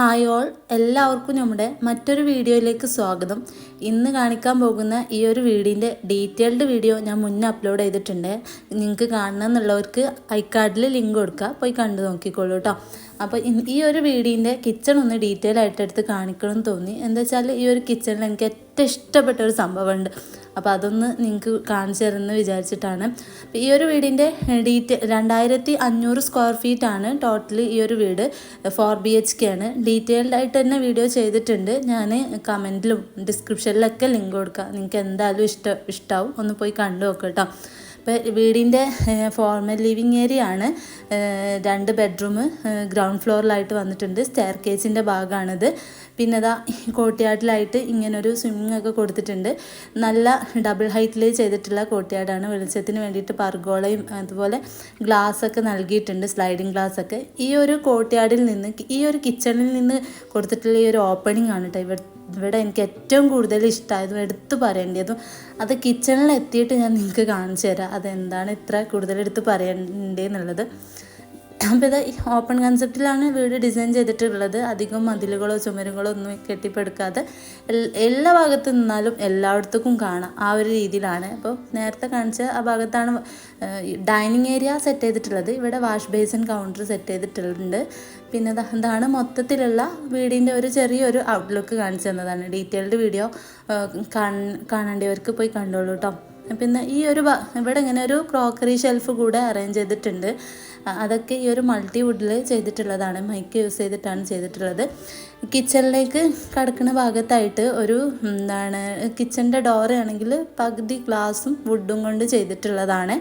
Hi all എല്ലാവർക്കും നമ്മുടെ മറ്റൊരു വീഡിയോയിലേക്ക് സ്വാഗതം. ഇന്ന് കാണിക്കാൻ പോകുന്ന ഈ ഒരു വീഡിയോന്റെ ഡീറ്റെയിൽഡ് വീഡിയോ ഞാൻ മുന്നേ അപ്ലോഡ് ചെയ്തിട്ടുണ്ട്. നിങ്ങൾക്ക് കാണണം എന്നുള്ളവർക്ക് ഐക്കാർഡിൽ ലിങ്ക് കൊടുക്കുക. പോയി കണ്ടു നോക്കിക്കോളൂ കേട്ടോ. അപ്പോൾ ഈ ഒരു വീടിന്റെ കിച്ചൺ ഒന്ന് ഡീറ്റെയിൽ ആയിട്ട് എടുത്ത് കാണിക്കണം എന്ന് തോന്നി. എന്താ വെച്ചാൽ ഈ ഒരു കിച്ചണിൽ എനിക്ക് ഏറ്റവും ഇഷ്ടപ്പെട്ട ഒരു സംഭവമുണ്ട്. അപ്പോൾ അതൊന്ന് നിങ്ങൾക്ക് കാണിച്ചു തരുമെന്ന് വിചാരിച്ചിട്ടാണ്. ഈ ഒരു വീടിന്റെ ഡീറ്റെയിൽ രണ്ടായിരത്തി അഞ്ഞൂറ് സ്ക്വയർ ഫീറ്റ് ആണ് ടോട്ടൽ ഈ ഒരു വീട് ഫോർ ബി എച്ച് കെ ആണ്. ഡീറ്റെയിൽഡ് ആയിട്ട് തന്നെ വീഡിയോ ചെയ്തിട്ടുണ്ട്. ഞാൻ കമന്റിലും ഡിസ്ക്രിപ്ഷനിലൊക്കെ ലിങ്ക് കൊടുക്കാം. നിങ്ങൾക്ക് എന്തായാലും ഇഷ്ടം ഇഷ്ടമാവും ഒന്ന് പോയി കണ്ടു നോക്കാം കേട്ടോ. ഇപ്പോൾ വീടിന്റെ ഫോർമൽ ലിവിങ് ഏരിയ ആണ്. രണ്ട് ബെഡ്റൂം ഗ്രൗണ്ട് ഫ്ലോറിലായിട്ട് വന്നിട്ടുണ്ട്. സ്റ്റെയർ കേസിന്റെ ഭാഗമാണിത് പിന്നെ ഇതാ കോട്ടിയാട്ടിലായിട്ട് ഇങ്ങനൊരു സ്വിമ്മിംഗ് ഒക്കെ കൊടുത്തിട്ടുണ്ട്. നല്ല ഡബിൾ ഹൈറ്റിൽ ചെയ്തിട്ടുള്ള കോട്ടിയാടാണ്. വെളിച്ചത്തിന് വേണ്ടിയിട്ട് പർഗോളയും അതുപോലെ ഗ്ലാസ് ഒക്കെ നൽകിയിട്ടുണ്ട് സ്ലൈഡിങ് ഗ്ലാസ് ഒക്കെ ഈ ഒരു കോട്ടിയാടിൽ നിന്ന് ഈ ഒരു കിച്ചണിൽ നിന്ന് കൊടുത്തിട്ടുള്ള ഈ ഒരു ഓപ്പണിംഗ് ആണ് കേട്ടോ ഇവിടെ ഇവിടെ എനിക്ക് ഏറ്റവും കൂടുതൽ ഇഷ്ടമായതും എടുത്തു പറയേണ്ടതും അത് കിച്ചണിൽ എത്തിയിട്ട് ഞാൻ നിങ്ങൾക്ക് കാണിച്ചു തരാം. അതെന്താണ് ഇത്ര കൂടുതൽ എടുത്ത് പറയേണ്ടതെന്നുള്ളത് അപ്പോൾ ഇത് ഓപ്പൺ കൺസെപ്റ്റിലാണ് വീട് ഡിസൈൻ ചെയ്തിട്ടുള്ളത്. അധികം മതിലുകളോ ചുമരുകളോ ഒന്നും കെട്ടിപ്പടുക്കാതെ എല്ലാ ഭാഗത്ത് നിന്നാലും എല്ലായിടത്തേക്കും കാണാം. ആ ഒരു രീതിയിലാണ്. അപ്പോൾ നേരത്തെ കാണിച്ച ആ ഭാഗത്താണ് ഡൈനിങ് ഏരിയ സെറ്റ് ചെയ്തിട്ടുള്ളത്. ഇവിടെ വാഷ് ബേസിൻ കൗണ്ടർ സെറ്റ് ചെയ്തിട്ടുണ്ട്. പിന്നെ ഇതാണ് മൊത്തത്തിലുള്ള വീടിന്റെ ഒരു ചെറിയൊരു ഔട്ട്ലുക്ക് കാണിച്ചു തന്നതാണ്. ഡീറ്റെയിൽഡ് വീഡിയോ കാണേണ്ടവർക്ക് പോയി കണ്ടോളൂ കേട്ടോ പിന്നെ ഈ ഒരു ഇവിടെ ഇങ്ങനെ ഒരു ക്രോക്കറി ഷെൽഫ് കൂടെ അറേഞ്ച് ചെയ്തിട്ടുണ്ട്. അതൊക്കെ ഈ ഒരു മൾട്ടി വുഡിൽ ചെയ്തിട്ടുള്ളതാണ് മൈക്ക് യൂസ് ചെയ്തിട്ടാണ് ചെയ്തിട്ടുള്ളത്. കിച്ചണിലേക്ക് കടക്കുന്ന ഭാഗത്തായിട്ട് ഒരു എന്താണ് കിച്ചണിന്റെ ഡോർ ആണെങ്കിൽ പകുതി ഗ്ലാസും വുഡും കൊണ്ട് ചെയ്തിട്ടുള്ളതാണ്.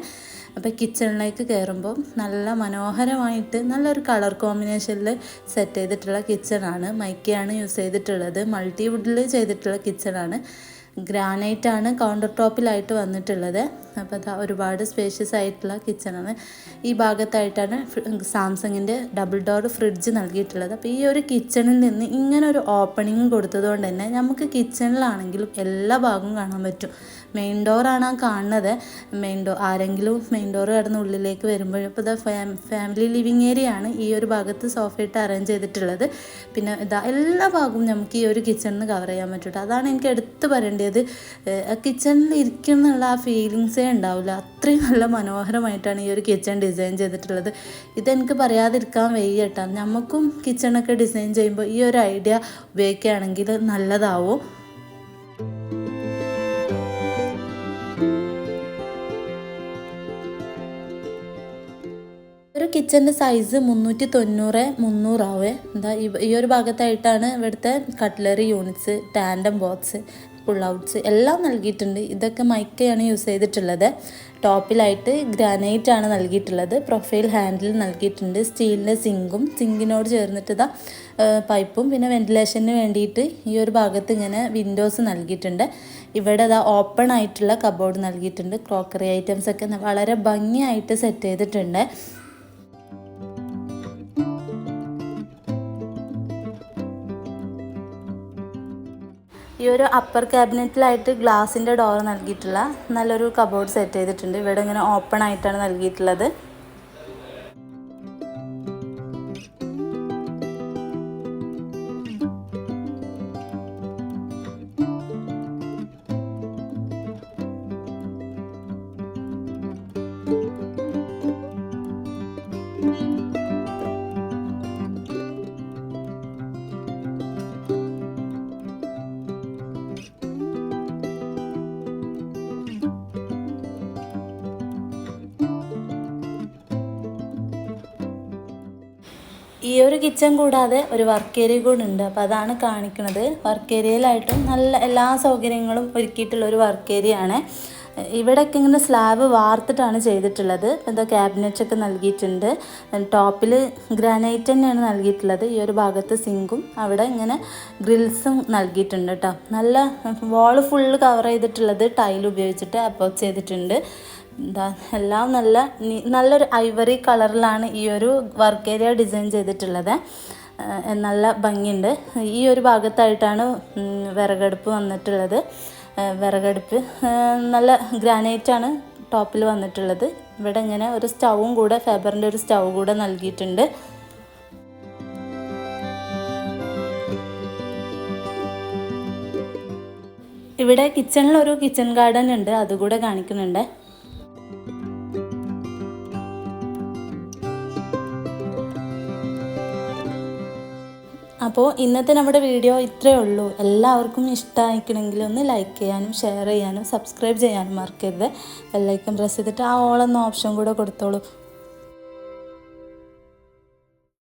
അപ്പോൾ കിച്ചണിലേക്ക് കയറുമ്പോൾ നല്ല മനോഹരമായിട്ട് നല്ലൊരു കളർ കോമ്പിനേഷനിൽ സെറ്റ് ചെയ്തിട്ടുള്ള കിച്ചണാണ് മൈക്കയാണ് യൂസ് ചെയ്തിട്ടുള്ളത്. മൾട്ടി വുഡിൽ ചെയ്തിട്ടുള്ള കിച്ചണാണ് ഗ്രാനൈറ്റ് ആണ് കൗണ്ടർ ടോപ്പിലായിട്ട് വന്നിട്ടുള്ളത്. അപ്പോൾ അതാ ഒരുപാട് സ്പേഷ്യസ് ആയിട്ടുള്ള കിച്ചണാണ് ഈ ഭാഗത്തായിട്ടാണ് സാംസങ്ങിന്റെ ഡബിൾ ഡോർ ഫ്രിഡ്ജ് നൽകിയിട്ടുള്ളത്. അപ്പോൾ ഈ ഒരു കിച്ചണിൽ നിന്ന് ഇങ്ങനെ ഒരു ഓപ്പണിങ് കൊടുത്തതുകൊണ്ട് തന്നെ നമുക്ക് കിച്ചണിലാണെങ്കിലും എല്ലാ ഭാഗവും കാണാൻ പറ്റും. മെയിൻ ഡോറാണ് ആ കാണുന്നത്. മെയിൻ ഡോർ ആരെങ്കിലും മെയിൻ ഡോർ കടന്ന് ഉള്ളിലേക്ക് വരുമ്പോഴും ഇപ്പോൾ ഇതാ ഫാമിലി ലിവിങ് ഏരിയ ആണ് ഈ ഒരു ഭാഗത്ത് സോഫയിട്ട് അറേഞ്ച് ചെയ്തിട്ടുള്ളത്. പിന്നെ ഇതാ എല്ലാ ഭാഗവും നമുക്ക് ഈ ഒരു കിച്ചണിൽ നിന്ന് കവർ ചെയ്യാൻ പറ്റും അതാണ് എനിക്ക് എടുത്തു പറയേണ്ടത്. കിച്ചണിൽ ഇരിക്കുന്നുള്ള ആ ഫീലിങ്സേ ഉണ്ടാവില്ല. അത്രയും നല്ല മനോഹരമായിട്ടാണ് ഈ ഒരു കിച്ചൺ ഡിസൈൻ ചെയ്തിട്ടുള്ളത്. ഇതെനിക്ക് പറയാതിരിക്കാൻ വയ്യ നമുക്കും കിച്ചണൊക്കെ ഡിസൈൻ ചെയ്യുമ്പോൾ ഈ ഒരു ഐഡിയ ഉപയോഗിക്കുകയാണെങ്കിൽ നല്ലതാവും. ഒരു കിച്ചന്റെ സൈസ് മുന്നൂറ്റി തൊണ്ണൂറ് മുന്നൂറാവേ. എന്താ ഈ- ഒരു ഭാഗത്തായിട്ടാണ് ഇവിടുത്തെ cutlery units tandem box pull outs എല്ലാം നൽകിയിട്ടുണ്ട്. ഇതൊക്കെ മൈക്കയാണ് യൂസ് ചെയ്തിട്ടുള്ളത്. ടോപ്പിലായിട്ട് ഗ്രാനൈറ്റ് ആണ് നൽകിയിട്ടുള്ളത്. പ്രൊഫൈൽ ഹാൻഡിൽ നൽകിയിട്ടുണ്ട്. സ്റ്റീലിന്റെ സിങ്കും സിങ്കിനോട് ചേർന്നിട്ട് പൈപ്പും പിന്നെ വെന്റിലേഷന് വേണ്ടിയിട്ട് ഈ ഒരു ഭാഗത്ത് ഇങ്ങനെ വിൻഡോസ് നൽകിയിട്ടുണ്ട്. ഇവിടെ ഇതാ ഓപ്പൺ ആയിട്ടുള്ള കബോർഡ് നൽകിയിട്ടുണ്ട്. ക്രോക്കറി ഐറ്റംസ് ഒക്കെ വളരെ ഭംഗിയായിട്ട് സെറ്റ് ചെയ്തിട്ടുണ്ട്. ഈ ഒരു അപ്പർ ക്യാബിനറ്റിലായിട്ട് ഗ്ലാസിന്റെ ഡോർ നൽകിയിട്ടുള്ള നല്ലൊരു കബോർഡ് സെറ്റ് ചെയ്തിട്ടുണ്ട്. ഇവിടെ ഇങ്ങനെ ഓപ്പൺ ആയിട്ടാണ് നൽകിയിട്ടുള്ളത്. ഈ ഒരു കിച്ചൺ കൂടാതെ ഒരു വർക്ക് ഏരിയ കൂടെ ഉണ്ട്. അപ്പോൾ അതാണ് കാണിക്കുന്നത്. വർക്ക് ഏരിയയിലായിട്ടും നല്ല എല്ലാ സൗകര്യങ്ങളും ഒരുക്കിയിട്ടുള്ള ഒരു വർക്ക് ഏരിയ ആണ്. ഇവിടെയൊക്കെ ഇങ്ങനെ സ്ലാബ് വാർത്തിട്ടാണ് ചെയ്തിട്ടുള്ളത്. എന്താ ക്യാബിനറ്റ് ഒക്കെ നൽകിയിട്ടുണ്ട്. ടോപ്പിൽ ഗ്രാനൈറ്റ് തന്നെയാണ് നൽകിയിട്ടുള്ളത്. ഈ ഒരു ഭാഗത്ത് സിങ്കും അവിടെ ഇങ്ങനെ ഗ്രിൽസും നൽകിയിട്ടുണ്ട് കേട്ടോ നല്ല വാൾ ഫുള്ള് കവർ ചെയ്തിട്ടുള്ളത് ടൈൽ ഉപയോഗിച്ചിട്ട് അപ്രോച്ച് ചെയ്തിട്ടുണ്ട്. എന്താ എല്ലാം നല്ല നല്ലൊരു ഐവറി കളറിലാണ് ഈ ഒരു വർക്ക് ഏരിയ ഡിസൈൻ ചെയ്തിട്ടുള്ളത്. നല്ല ഭംഗിയുണ്ട്. ഈ ഒരു ഭാഗത്തായിട്ടാണ് വിറകടുപ്പ് വന്നിട്ടുള്ളത്. വിറകടുപ്പ്. നല്ല ഗ്രാനൈറ്റാണ് ടോപ്പിൽ വന്നിട്ടുള്ളത്. ഇവിടെ ഇങ്ങനെ ഒരു സ്റ്റൗവും കൂടെ ഫേബറിന്റെ ഒരു സ്റ്റൗ കൂടെ നൽകിയിട്ടുണ്ട്. ഇവിടെ കിച്ചണിൽ ഒരു കിച്ചൺ ഗാർഡൻ ഉണ്ട് അതുകൂടെ കാണിക്കുന്നുണ്ട്. അപ്പോൾ ഇന്നത്തെ നമ്മുടെ വീഡിയോ ഇത്രയേ ഉള്ളൂ. എല്ലാവർക്കും ഇഷ്ടമായിക്കണമെങ്കിൽ ഒന്ന് ലൈക്ക് ചെയ്യാനും ഷെയർ ചെയ്യാനും സബ്സ്ക്രൈബ് ചെയ്യാനും മറക്കരുത്. ബെല്ലൈക്കൺ പ്രസ് ചെയ്തിട്ട് ആ ഓളെന്ന ഓപ്ഷൻ കൂടെ കൊടുത്തോളൂ.